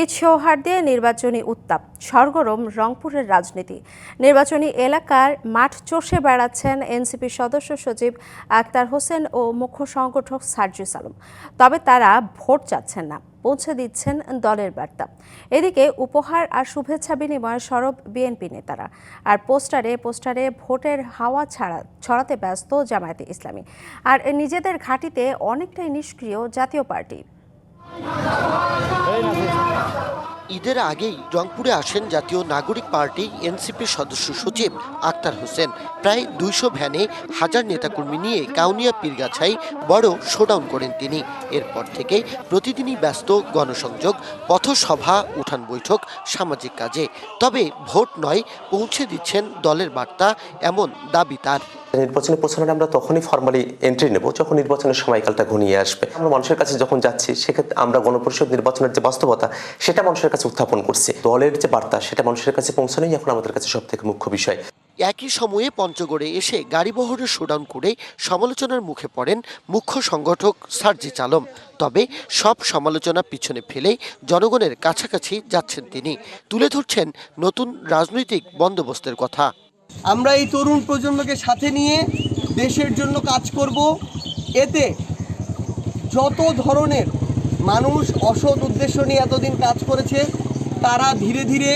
ঈদ সৌহার দিয়ে নির্বাচনী উত্তাপ, সরগরম রংপুরের রাজনীতি। নির্বাচনী এলাকার মাঠ চষে বেড়াচ্ছেন এনসিপির সদস্য সচিব আক্তার হোসেন ও মুখ্য সংগঠক সার্জিস আলম তবে তারা ভোট চাচ্ছেন না, পৌঁছে দিচ্ছেন দলের বার্তা। এদিকে উপহার আর শুভেচ্ছা বিনিময়ে সরব বিএনপি নেতারা। আর পোস্টারে পোস্টারে ভোটের হাওয়া ছাড়া ছড়াতে ব্যস্ত জামায়াতে ইসলামী। আর নিজেদের ঘাঁটিতে অনেকটাই নিষ্ক্রিয় জাতীয় পার্টি। ঈদের আগেই রংপুরে আসেন জাতীয় নাগরিক পার্টি এনসিপির সদস্য সচিব আক্তার হোসেন। প্রায় দুইশো ভ্যানে হাজার নেতাকর্মী নিয়ে কাউনিয়া পীরগাছাই বড় শোডাউন করেন তিনি। এরপর থেকে প্রতিদিনই ব্যস্ত গণসংযোগ, পথসভা, উঠান বৈঠক, সামাজিক কাজে। তবে ভোট নয়, পৌঁছে দিচ্ছেন দলের বার্তা, এমন দাবি তার। নির্বাচনে পৌঁছানোর আমরা তখনই ফর্মালি এন্ট্রি নেব, যখন নির্বাচনের সময়কালটা ঘনিয়ে আসবে। আমরা মানুষের কাছে যখন যাচ্ছি, সেক্ষেত্রে আমরা গণপরিষদ নির্বাচনের যে বাস্তবতা, সেটা মানুষের কাছে উত্থাপন করছি। দলের যে বার্তা, সেটা মানুষের কাছে পৌঁছানোই এখন আমাদের কাছে সব থেকে মুখ্য বিষয়। একই সময়ে পঞ্চগড়ে এসে গাড়িবহরের শোডাউন করে সমালোচনার মুখে পড়েন মুখ্য সংগঠক সার্জিস আলম তবে সব সমালোচনা পিছনে ফেলে জনগণের কাছাকাছি যাচ্ছেন তিনি। তুলে ধরছেন নতুন রাজনৈতিক বন্দোবস্তের কথা। আমরা এই তরুণ প্রজন্মকে সাথে নিয়ে দেশের জন্য কাজ করব। এতে যত ধরনের মানুষ অসৎ উদ্দেশ্য নিয়ে এতদিন কাজ করেছে, তারা ধীরে ধীরে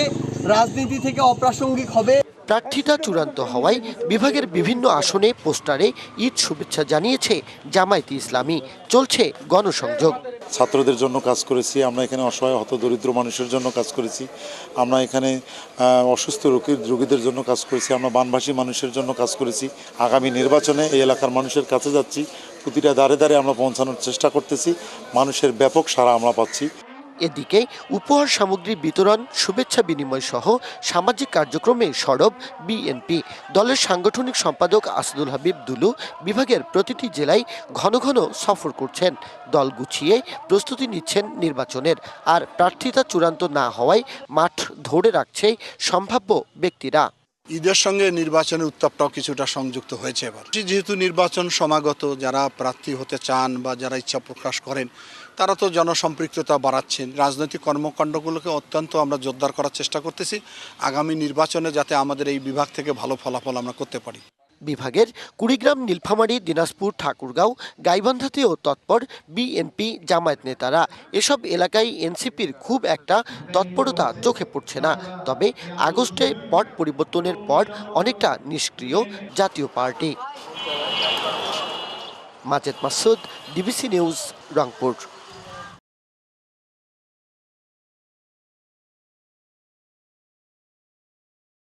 রাজনীতি থেকে অপ্রাসঙ্গিক হবে। প্রার্থীতা চূড়ান্ত হওয়ায় বিভাগের বিভিন্ন আসনে, পোস্টারে ঈদ শুভেচ্ছা জানিয়েছে জামায়াতে ইসলামী। চলছে গণসংযোগ। ছাত্রদের জন্য কাজ করেছি, আমরা এখানে অসহায় হত দরিদ্র মানুষের জন্য কাজ করেছি। আমরা এখানে অসুস্থ রোগী, রোগীদের জন্য কাজ করেছি, আমরা বানভাসী মানুষের জন্য কাজ করেছি। আগামী নির্বাচনে এই এলাকার মানুষের কাছে যাচ্ছি, প্রতিটা দাঁড়ে দাঁড়ে আমরা পৌঁছানোর চেষ্টা করতেছি, মানুষের ব্যাপক সাড়া আমরা পাচ্ছি। এদিকে উপহার সামগ্রী বিতরণ, শুভেচ্ছা বিনিময় সহ সামাজিক কার্যক্রমে সরব বিএনপি। দলের সাংগঠনিক সম্পাদক আসাদুল হাবিব দুলু বিভাগের প্রতিটি জেলায় ঘন ঘন সফর করছেন। দল গুছিয়ে প্রস্তুতি নিচ্ছেন নির্বাচনের। আর প্রার্থিতা চূড়ান্ত না হওয়ায় মাঠ ধরে রাখছে সম্ভাব্য ব্যক্তিরা। ঈদের সঙ্গে নির্বাচনের উত্তাপটাও কিছুটা সংযুক্ত হয়েছে এবার। যেহেতু নির্বাচন সমাগত, যারা প্রার্থী হতে চান বা যারা ইচ্ছা প্রকাশ করেন তারা তো জনসম্পৃক্ততা বাড়াচ্ছেন। রাজনৈতিক কর্মকাণ্ডগুলোকে অত্যন্ত আমরা জোরদার করার চেষ্টা করতেছি। আগামী নির্বাচনে যাতে আমাদের এই বিভাগ থেকে ভালো ফলাফল আমরা করতে পারি। বিভাগের কুড়িগ্রাম, নীলফামারী, দিনাজপুর, ঠাকুরগাঁও গাইবান্ধাতেও তৎপর বিএনপি জামায়াত নেতারা। এসব এলাকায় এনসিপির খুব একটা তৎপরতা চোখে পড়ছে না। তবে আগস্টে পট পরিবর্তনের পর অনেকটা নিষ্ক্রিয় Jatiya party. Majed Masud, DBC news, Rangpur.